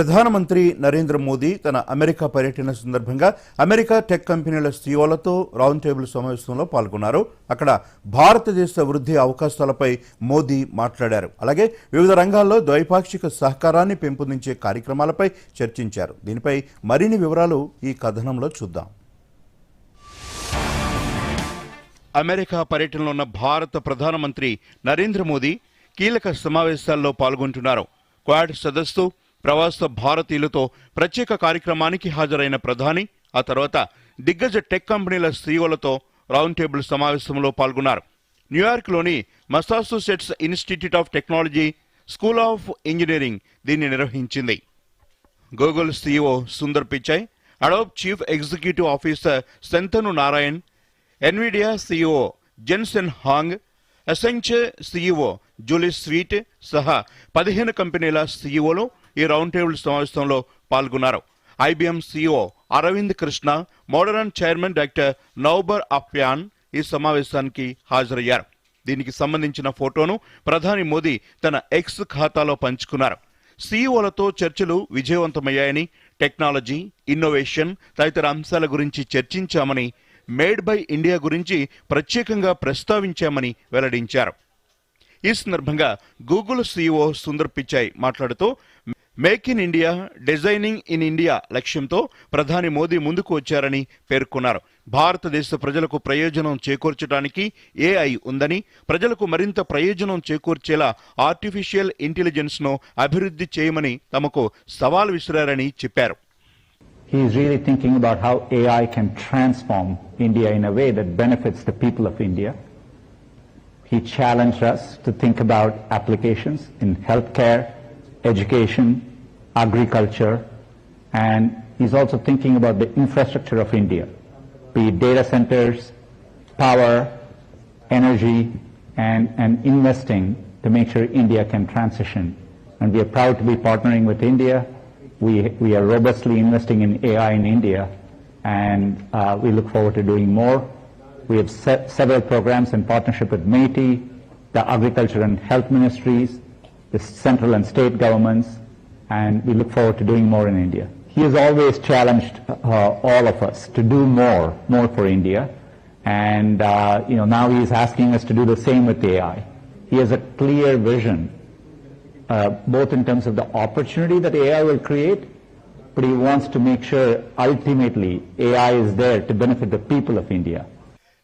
ప్రధానమంత్రి నరేంద్ర మోదీ తన అమెరికా పర్యటన సందర్భంగా అమెరికా టెక్ కంపెనీల సీఓలతో రౌండ్ టేబుల్ సమావేశంలో పాల్గొన్నారు. అక్కడ భారతదేశ వృద్ధి అవకాశాలపై మోదీ మాట్లాడారు. అలాగే వివిధ రంగాల్లో ద్వైపాక్షిక సహకారాన్ని పెంపొందించే కార్యక్రమాలపై చర్చించారు. దీనిపై మరిన్ని వివరాలు ఈ కథనంలో చూద్దాం. అమెరికా పర్యటనలో ఉన్న భారత ప్రధానమంత్రి నరేంద్ర మోదీ కీలక సమావేశాల్లో పాల్గొంటున్నారు. క్వాడ్ సదస్సు ప్రవాస భారతీయులతో ప్రత్యేక కార్యక్రమానికి హాజరైన ప్రధాని ఆ తర్వాత దిగ్గజ టెక్ కంపెనీల సీఈఓలతో రౌండ్ టేబుల్ సమావేశంలో పాల్గొన్నారు. న్యూయార్క్లోని Massachusetts Institute of Technology School of Engineering దీన్ని నిర్వహించింది. Google CEO Sundar Pichai Adobe chief executive officer Shantanu Narayen Nvidia CEO Jensen Huang Accenture CEO Julie Sweet సహా పదిహేను కంపెనీల సీఈఓలు ఈ రౌండ్ టేబుల్ సమావేశంలో పాల్గొన్నారు. IBM CEO Arvind Krishna Moderna chairman doctor Noubar Afeyan ఈ సమావేశానికి హాజరయ్యారు. దీనికి సంబంధించిన ఫోటోను ప్రధాని మోదీ తన ఎక్స్ ఖాతాలో పంచుకున్నారు. సీఈఓలతో చర్చలు విజయవంతమయ్యాయని టెక్నాలజీ ఇన్నోవేషన్ తదితర అంశాల గురించి చర్చించామని మేడ్ బై ఇండియా గురించి ప్రత్యేకంగా ప్రస్తావించామని వెల్లడించారు. ఈ సందర్భంగా గూగుల్ సీఈఓ సుందర్ పిచాయ్ మాట్లాడుతూ make in India designing in India లక్ష్యంతో ప్రధాని మోదీ ముందుకు వచ్చారని పేర్కొన్నారు. భారతదేశ ప్రజలకు ప్రయోజనం చేకూర్చడానికి ఏఐ ఉందని ప్రజలకు మరింత ప్రయోజనం చేకూర్చేలా ఆర్టిఫిషియల్ ఇంటెలిజెన్స్ను అభివృద్ధి చేయమని తమకు సవాల్ విసిరారని చెప్పారు. He challenged us to think about applications in healthcare, education, agriculture, and he's also thinking about the infrastructure of India, be it data centers, power, energy, and, and investing to make sure India can transition. And we are proud to be partnering with India. We, we are robustly investing in AI in India, and uh, we look forward to doing more. We have se- several programs in partnership with METI, the Agriculture and Health Ministries, the central and state governments, and we look forward to doing more in India. He has always challenged uh, all of us to do more, more for India, and uh, you know now he is asking us to do the same with AI. He has a clear vision, uh, both in terms of the opportunity that AI will create, but he wants to make sure ultimately AI is there to benefit the people of India.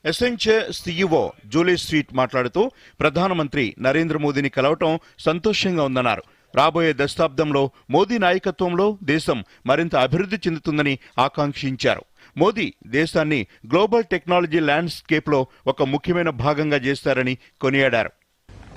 Accenture CEO Julie Sweet మాట్లాడుతూ ప్రధానమంత్రి నరేంద్ర మోదీని కలవటం సంతోషంగా ఉందన్నారు రాబోయే దశాబ్దంలో మోదీ నాయకత్వంలో దేశం మరింత అభివృద్ధి చెందుతుందని ఆకాంక్షించారు మోదీ దేశాన్ని గ్లోబల్ టెక్నాలజీ ల్యాండ్స్కేప్లో ఒక ముఖ్యమైన భాగంగా చేస్తారని కొనియాడారు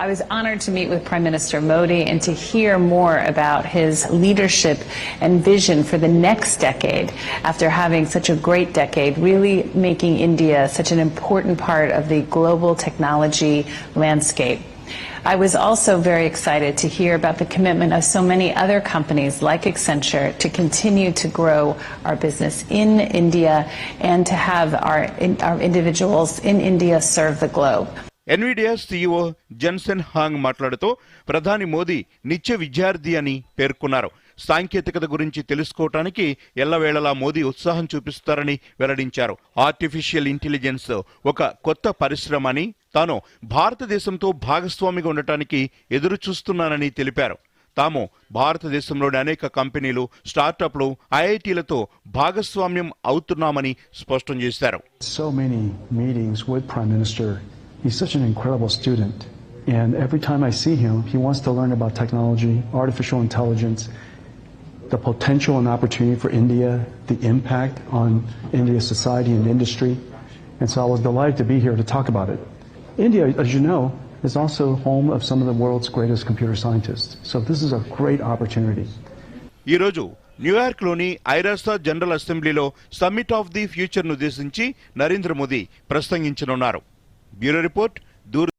I was honored to meet with Prime Minister Modi and to hear more about his leadership and vision for the next decade after having such a great decade, really making India such an important part of the global technology landscape. I was also very excited to hear about the commitment of so many other companies like Accenture to continue to grow our business in India and to have our, our individuals in India serve the globe. Nvidia CEO Jensen Huang మాట్లాడుతూ ప్రధాని మోదీ నిత్య విద్యార్థి అని పేర్కొన్నారు సాంకేతికత గురించి తెలుసుకోవటానికి ఎల్లవేళలా మోదీ ఉత్సాహం చూపిస్తారని వెల్లడించారు ఆర్టిఫిషియల్ ఇంటెలిజెన్స్ ఒక కొత్త పరిశ్రమ అని తాను భారతదేశంతో భాగస్వామిగా ఉండటానికి ఎదురు చూస్తున్నానని తెలిపారు తాము భారతదేశంలోని అనేక కంపెనీలు స్టార్టప్లు ఐఐటీలతో భాగస్వామ్యం అవుతున్నామని స్పష్టం చేశారు so many meetings with Prime Minister. He's such an incredible student. And every time I see him, he wants to learn about technology, artificial intelligence, the potential and opportunity for India, the impact on India's society and industry. And so I was delighted to be here to talk about it. India, as you know, is also home of some of the world's greatest computer scientists. So this is a great opportunity. ఈ న్యూయార్క్లోని ఐరాసా general అసెంబ్లీలో summit of the ఫ్యూచర్ను ఉద్దేశించి నరేంద్ర మోదీ ప్రసంగించనున్నారు bureau report దూర